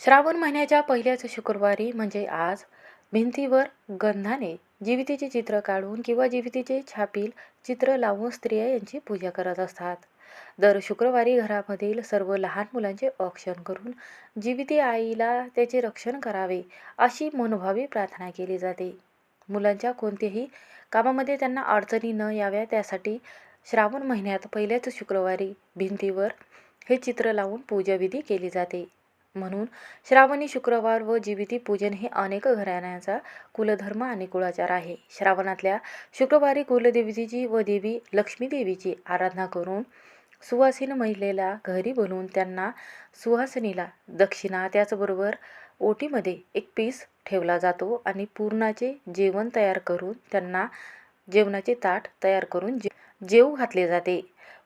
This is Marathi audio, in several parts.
श्रावण महिन्याच्या पहिल्याच शुक्रवारी म्हणजे आज भिंतीवर गंधाने जीवितीचे चित्र काढून किंवा जीवितीचे छापील चित्र लावून स्त्रिया यांची पूजा करत असतात. दर शुक्रवारी घरामधील सर्व लहान मुलांचे औक्षण करून जीविती आईला त्याचे रक्षण करावे अशी मनोभावी प्रार्थना केली जाते. मुलांच्या कोणत्याही कामामध्ये त्यांना अडचणी न याव्या त्यासाठी श्रावण महिन्यात पहिल्याच शुक्रवारी भिंतीवर हे चित्र लावून पूजाविधी केली जाते. म्हणून श्रावणी शुक्रवार व जीविती पूजन हे अनेक घराण्यांचा कुलधर्म आणि कुळाचार आहे. श्रावणातल्या शुक्रवारी कुलदेवीची व देवी लक्ष्मी देवीची आराधना करून सुवासीन महिलेला घरी बोलवून त्यांना सुहासिनीला दक्षिणा त्याचबरोबर ओटीमध्ये एक पीस ठेवला जातो आणि पूर्णाचे जेवण तयार करून त्यांना जेवणाचे ताट तयार करून जे जेव घातले जाते.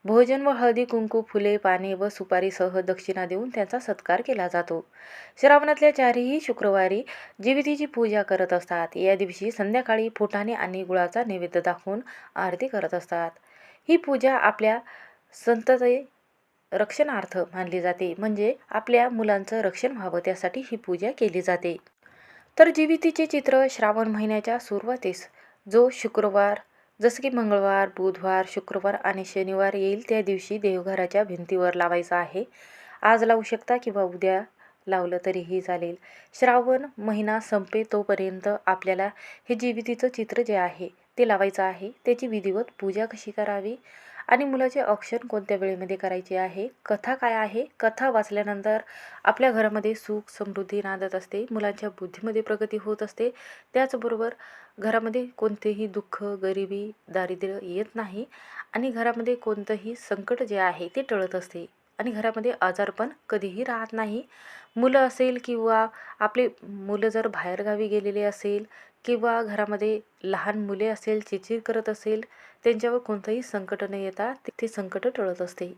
भोजन व हळदी कुंकू फुले पाने व सुपारीसह दक्षिणा देऊन त्यांचा सत्कार केला जातो. श्रावणातल्या चारही शुक्रवारी जीवितीची पूजा करत असतात. या दिवशी संध्याकाळी फुटाणे आणि गुळाचा नैवेद्य दाखवून आरती करत असतात. ही पूजा आपल्या संतते रक्षणार्थ मानली जाते म्हणजे आपल्या मुलांचं रक्षण व्हावं त्यासाठी ही पूजा केली जाते. तर जीवितीचे चित्र श्रावण महिन्याच्या सुरुवातीस जो शुक्रवार जसं की मंगळवार बुधवार शुक्रवार आणि शनिवार येईल त्या दिवशी देवघराच्या भिंतीवर लावायचं आहे. आज लावू शकता किंवा उद्या लावलं तरीही चालेल. श्रावण महिना संपे तोपर्यंत आपल्याला हे जीवितीचं चित्र जे आहे ते लावायचं आहे. त्याची विधिवत पूजा कशी करावी? आणि मुलाचे औक्षण कोणत्या वेळेमध्ये करायचे आहे? कथा काय आहे? कथा वाचल्यानंतर आपल्या घरामध्ये सुख समृद्धी नांदत असते. मुलांच्या बुद्धीमध्ये प्रगती होत असते. त्याचबरोबर घरामध्ये कोणतेही दुःख गरिबी दारिद्र्य येत नाही आणि घरामध्ये कोणतंही संकट जे आहे ते टळत असते. आणि घरामध्ये आजारपण कधीही राहत नाही. मुलं असेल किंवा आपले मुलं जर बाहेरगावी गेलेले असेल किंवा घरामध्ये लहान मुले असेल चिडचिड करत असेल त्यांच्यावर कोणतंही संकट न येता ते संकट टळत असते.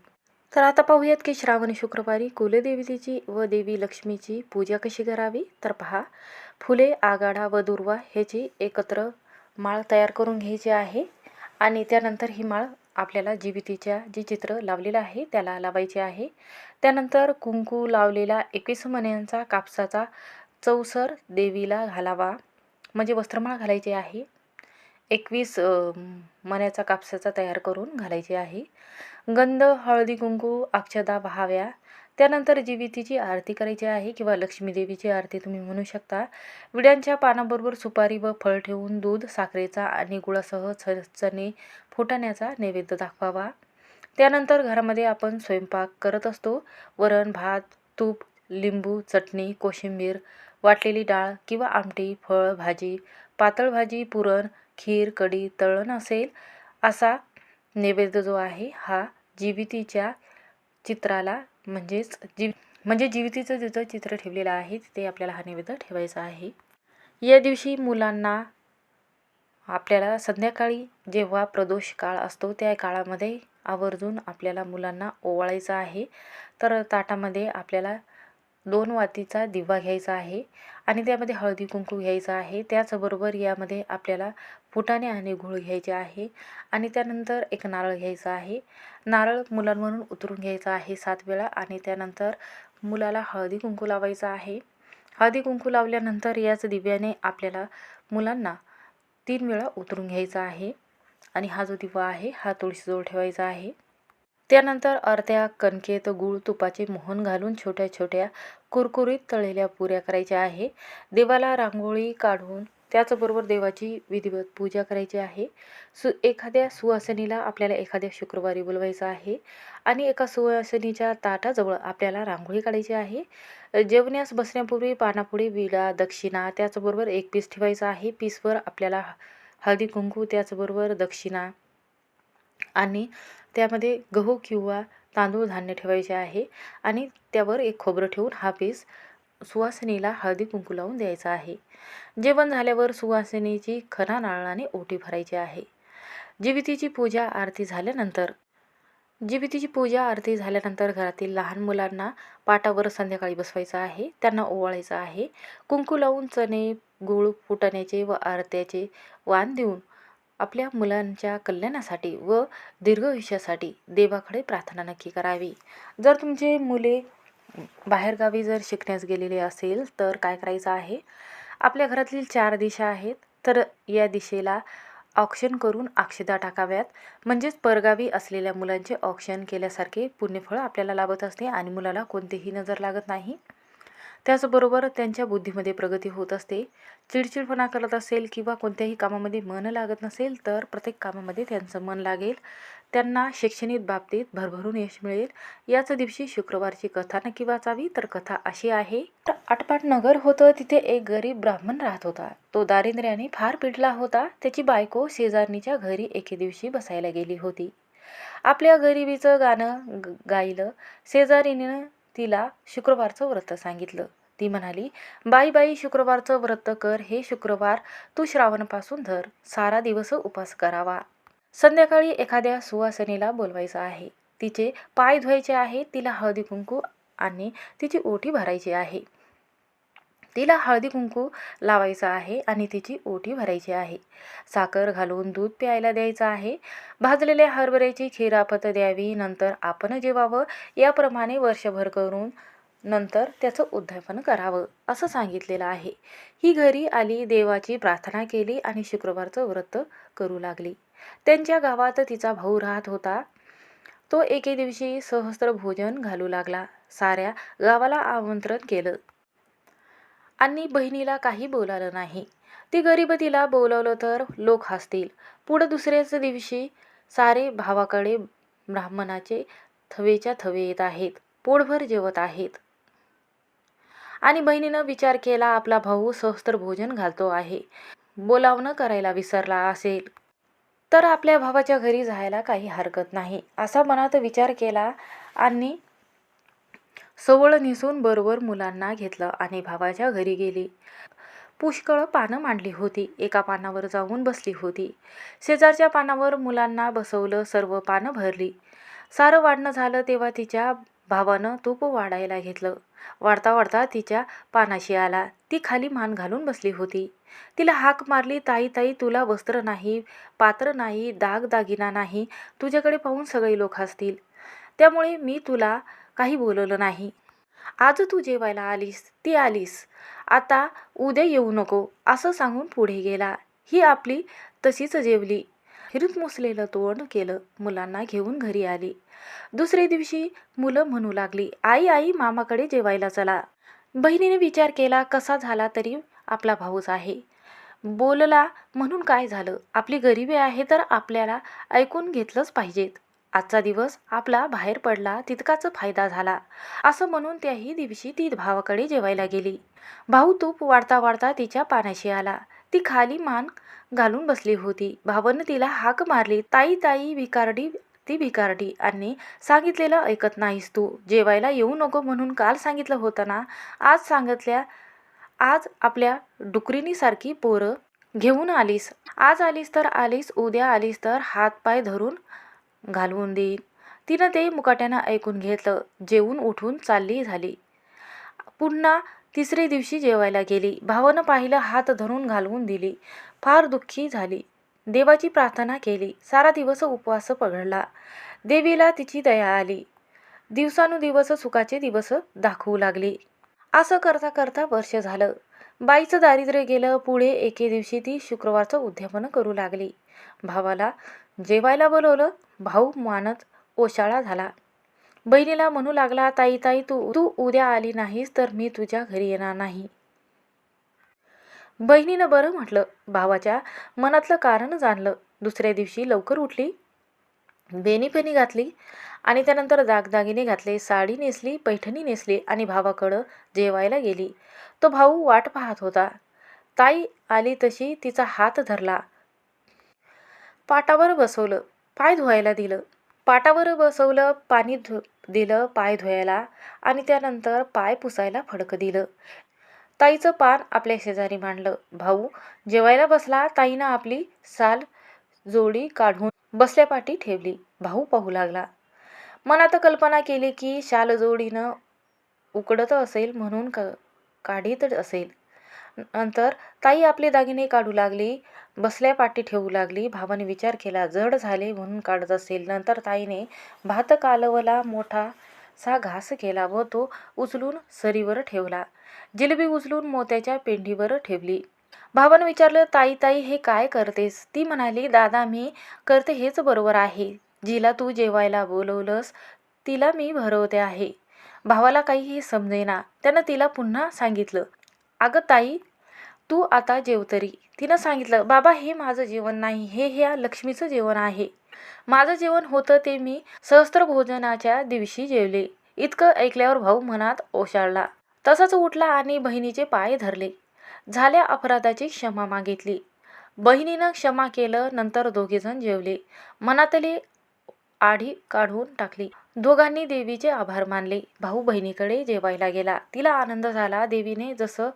तर आता पाहूयात की श्रावण शुक्रवारी कुलदेवतेची व देवी लक्ष्मीची पूजा कशी करावी? तर पहा फुले आगाडा व दुर्वा ह्याची एकत्र माळ तयार करून घ्यायची आहे आणि त्यानंतर ही माळ आपल्याला जीवितीच्या जे चित्र लावलेलं आहे त्याला लावायचे आहे. त्यानंतर कुंकू लावलेला एकवीस मण्यांचा कापसाचा चौसर देवीला घालावा म्हणजे वस्त्रमाळ घालायची आहे. एकवीस मण्याचा कापसाचा तयार करून घालायचे आहे. गंध हळदी कुंकू अक्षदा व्हाव्या त्यानंतर जीवितीची आरती करायची आहे किंवा लक्ष्मीदेवीची आरती तुम्ही म्हणू शकता. विड्यांच्या पानाबरोबर सुपारी व फळ ठेवून दूध साखरेचा आणि गुळासह छ चणे फुटाण्याचा नैवेद्य दाखवावा. त्यानंतर घरामध्ये आपण स्वयंपाक करत असतो. वरण भात तूप लिंबू चटणी कोशिंबीर वाटलेली डाळ किंवा आमटी फळ भाजी पातळ भाजी पुरण खीर कढी तळण असेल असा नैवेद्य जो आहे हा जीवितीच्या चित्राला म्हणजेच जीव म्हणजे जीवितीचं जिथं चित्र ठेवलेलं आहे तिथे आपल्याला हा नैवेद्य ठेवायचा आहे. या दिवशी मुलांना आपल्याला संध्याकाळी जेव्हा प्रदोष काळ असतो त्या काळामध्ये आवर्जून आपल्याला मुलांना ओवाळायचं आहे. तर ताटामध्ये आपल्याला दोन वातीचा दिवा घ्यायचा आहे आणि त्यामध्ये हळदी कुंकू घ्यायचं आहे. त्याचबरोबर यामध्ये आपल्याला फुटाणे आणि गूळ घ्यायचे आहे आणि त्यानंतर एक नारळ घ्यायचा आहे. नारळ मुलांवरून उतरून घ्यायचा आहे सात वेळा आणि त्यानंतर मुलाला हळदी कुंकू लावायचा आहे. हळदी कुंकू लावल्यानंतर याच दिव्याने आपल्याला मुलांना तीन वेळा उतरून घ्यायचा आहे आणि हा जो दिवा आहे हा तुळशीजवळ ठेवायचा आहे. त्यानंतर अर्ध्या कणकेत गूळ तुपाचे मोहन घालून छोट्या छोट्या कुरकुरीत तळलेल्या पुऱ्या करायच्या आहे. देवाला रांगोळी काढून त्याचबरोबर देवाची विधिवत पूजा करायची आहे. सु एखाद्या सुवासिनीला आपल्याला एखाद्या शुक्रवारी बोलवायचं आहे आणि एका सुवासिनीच्या ताटाजवळ आपल्याला रांगोळी काढायची आहे. जेवण्यास बसण्यापूर्वी पानापुढे विडा दक्षिणा त्याचबरोबर एक पीस ठेवायचा आहे. पीसवर आपल्याला हळदी कुंकू त्याचबरोबर दक्षिणा आणि त्यामध्ये गहू किंवा तांदूळ धान्य ठेवायचे आहे आणि त्यावर एक खोबरं ठेवून हा पीस सुवासिनीला हळदी कुंकू लावून द्यायचा आहे. जेवण झाल्यावर सुवासिनीची खना नारळाने ओटी भरायची आहे. जिवितीची पूजा आरती झाल्यानंतर जिवितीची पूजा आरती झाल्यानंतर घरातील लहान मुलांना पाटावर संध्याकाळी बसवायचं आहे. त्यांना ओवाळायचं आहे. कुंकू लावून चणे गूळ फुटाण्याचे व आरत्याचे वाण देऊन आपल्या मुलांच्या कल्याणासाठी व दीर्घ देवाकडे प्रार्थना नक्की करावी. जर तुमचे मुले बाहेरगावी जर शिकण्यास गेलेले असेल तर काय करायचं आहे? आपल्या घरातील चार दिशा आहेत. तर या दिशेला ऑक्शन करून अक्षदा टाकाव्यात. म्हणजेच परगावी असलेल्या मुलांचे ऑक्शन केल्यासारखे पुण्यफळ आपल्याला लाभत असते आणि मुलाला कोणतीही नजर लागत नाही. त्याचबरोबर त्यांच्या बुद्धीमध्ये प्रगती होत असते. चिडचिडपणा करत असेल किंवा कोणत्याही कामामध्ये मन लागत नसेल तर प्रत्येक कामामध्ये त्यांचं मन लागेल. त्यांना शैक्षणिक बाबतीत भरभरून यश मिळेल. याच दिवशी शुक्रवारची कथा नक्की वाचावी तर कथा अशी आहे. तर आटपाट नगर होतं तिथे एक गरीब ब्राह्मण राहत होता. तो दारिद्र्याने फार पिडला होता. त्याची बायको शेजारणीच्या घरी एके दिवशी बसायला गेली होती. आपल्या गरिबीचं गाणं ग- गायलं. शेजारीनं तिला शुक्रवारचं व्रत सांगितलं. ती म्हणाली बाई बाई शुक्रवारचं व्रत कर. हे शुक्रवार तू श्रावणपासून धर. सारा दिवस उपास करावा. संध्याकाळी एखाद्या सुवासनीला बोलवायचं आहे. तिचे पाय धुवायचे आहे. तिला हळदी कुंकू आणि तिची ओटी भरायची आहे. तिला हळदी कुंकू लावायचं आहे आणि तिची ओटी भरायची आहे. साखर घालून दूध प्यायला द्यायचं आहे. भाजलेल्या हरभऱ्याची खिरापत द्यावी. नंतर आपण जेवावं. याप्रमाणे वर्षभर करून नंतर त्याचं उद्यापन करावं असं सांगितलेलं आहे. ही घरी आली देवाची प्रार्थना केली आणि शुक्रवारचं व्रत करू लागली. त्यांच्या गावात तिचा भाऊ राहत होता. तो एके दिवशी सहस्त्र भोजन घालू लागला. साऱ्या गावाला आमंत्रण केलं. आणि बहिणीला काही बोलालं नाही. ती गरीब तिला बोलवलं तर लोक हसतील. पुढं दुसऱ्याच दिवशी सारे भावाकडे ब्राह्मणाचे थवेच्या थवे येत आहेत. पोटभर जेवत आहेत. आणि बहिणीनं विचार केला आपला भाऊ सहस्त्र भोजन घालतो आहे. बोलावणं करायला विसरला असेल. तर आपल्या भावाच्या घरी जायला काही हरकत नाही. असा मनात विचार केला आणि सवळ निसून बरोबर मुलांना घेतलं आणि भावाच्या घरी गेली. पुष्कळ पानं मांडली होती. एका पानावर जाऊन बसली होती. शेजारच्या पानावर मुलांना बसवलं सर्व पानं भरली. सारं वाढणं झालं तेव्हा तिच्या भावानं तूप वाढायला घेतलं. वाढता वाढता तिच्या पानाशी आला. ती खाली मान घालून बसली होती. तिला हाक मारली ताई ताई तुला वस्त्र नाही पात्र नाही दाग दागिना नाही. तुझ्याकडे पाहून सगळे लोक हसतील. त्यामुळे मी तुला काही बोलवलं नाही. आज तू जेवायला आलीस ती आलीस. आता उद्या येऊ नको असं सांगून पुढे गेला. ही आपली तशीच जेवली. हिरीत मुसलेलं तोंड केलं मुलांना घेऊन घरी आली. दुसरे दिवशी मुलं म्हणू लागली आई आई मामाकडे जेवायला चला. बहिणीने विचार केला कसा झाला तरी आपला भाऊच आहे. बोलला म्हणून काय झालं? आपली गरिबी आहे तर आपल्याला ऐकून घेतलंच पाहिजेत. आजचा दिवस आपला बाहेर पडला तितकाच फायदा झाला. असं म्हणून त्याही दिवशी ती भावाकडे जेवायला गेली. भाऊ तूप वाढता वाढता तिच्या पाण्याशी आला. ती खाली मान घालून बसली होती. भावानं तिला हाक मारली. ताई ताई भिकारडी ती भिकारडी. आणि सांगितलेलं ऐकत नाहीस तू. जेवायला येऊ नको म्हणून काल सांगितलं होतं ना? आज सांगितल्या आज आपल्या डुकरीनीसारखी पोरं घेऊन आलीस. आज आलीस तर आलीस उद्या आलीस तर हात पाय धरून घालवून देईन तिनं ते मुकाट्यानं ऐकून घेतलं. जेवून उठून चालली झाली. पुन्हा तिसरे दिवशी जेवायला गेली. भावानं पाहिलं हात धरून घालवून दिली. फार दुःखी झाली. देवाची प्रार्थना केली. सारा दिवस उपवास पगडला देवीला तिची दया आली. दिवसानुदिवस सुखाचे दिवस दाखवू लागली. असं करता करता वर्ष झालं. बाईचं दारिद्र्य गेलं. पुढे एके दिवशी ती शुक्रवारचं उद्यापन करू लागली. भावाला जेवायला बोलवलं. भाऊ मानत ओशाळा झाला. बहिणीला म्हणू लागला ताई ताई तू तू उद्या आली नाहीस तर मी तुझ्या घरी येणार नाही. बहिणीनं बरं म्हटलं. भावाच्या मनातलं कारण जाणलं. दुसऱ्या दिवशी लवकर उठली. बेनीपेनी घातली आणि त्यानंतर दागदागिने घातले साडी नेसली पैठणी नेसली आणि भावाकडं जेवायला गेली. तो भाऊ वाट पाहत होता. ताई आली तशी तिचा हात धरला. पाटावर बसवलं. पाय धुवायला दिलं. पाटावर बसवलं पाणी धु दिलं पाय धुवायला आणि त्यानंतर पाय पुसायला फडकं दिलं. ताईचं पान आपल्या शेजारी मांडलं. भाऊ जेवायला बसला ताईनं आपली साल जोडी काढून बसल्यापाठी ठेवली. भाऊ पाहू लागला. मनात कल्पना केली की शाल जोडीनं उकडत असेल म्हणून क काढीत असेल. नंतर ताई आपले दागिने काढू लागली बसल्या पाठी ठेवू लागली. भावाने विचार केला जड झाले म्हणून काढत असेल. नंतर ताईने भात कालवला मोठा सा घास केला व तो उचलून सरीवर ठेवला. जिलेबी उचलून मोत्याच्या पेंडीवर ठेवली. भावानं विचारलं ताई ताई हे काय करतेस? ती म्हणाली दादा मी करते हेच बरोबर आहे. जिला तू जेवायला बोलवलंस तिला मी भरवते आहे. भावाला काहीही समजेना. त्यानं तिला पुन्हा सांगितलं अगं ताई तू आता जेवतरी. तिनं सांगितलं बाबा हे माझं जेवण नाही. हे ह्या लक्ष्मीचं जेवण आहे. माझं जेवण होतं ते मी सहस्त्रभोजनाच्या दिवशी जेवले. इतकं ऐकल्यावर भाऊ मनात ओशाळला. तसाच उठला आणि बहिणीचे पाय धरले. झाल्या अपराधाची क्षमा मागितली. बहिणीनं क्षमा केलं नंतर दोघेजण जेवले. मनातले आढी काढून टाकली. दोघांनी देवीचे आभार मानले. भाऊ बहिणीकडे जेवायला गेला. तिला आनंद झाला. देवीने जसं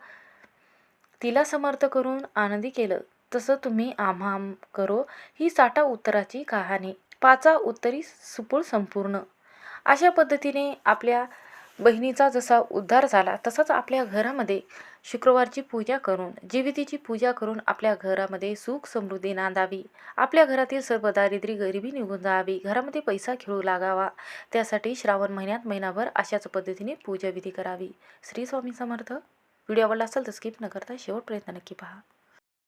तिला समर्थ करून आनंदी केलं तसं तुम्ही आम्हाम करो ही साठा उत्तराची कहाणी. पाचा उत्तरी सुपूळ संपूर्ण. अशा पद्धतीने आपल्या बहिणीचा जसा उद्धार झाला तसाच आपल्या घरामध्ये शुक्रवारची पूजा करून जीवितीची पूजा करून आपल्या घरामध्ये सुख समृद्धी नांदावी. आपल्या घरातील सर्व दारिद्र्य गरिबी निघून जावी. घरामध्ये पैसा खेळू लागावा. त्यासाठी श्रावण महिन्यात महिनाभर अशाच पद्धतीने पूजाविधी करावी. श्री स्वामी समर्थ. व्हिडिओ आवडला असेल तर स्किप न करता शेवट प्रयत्न नक्की पहा.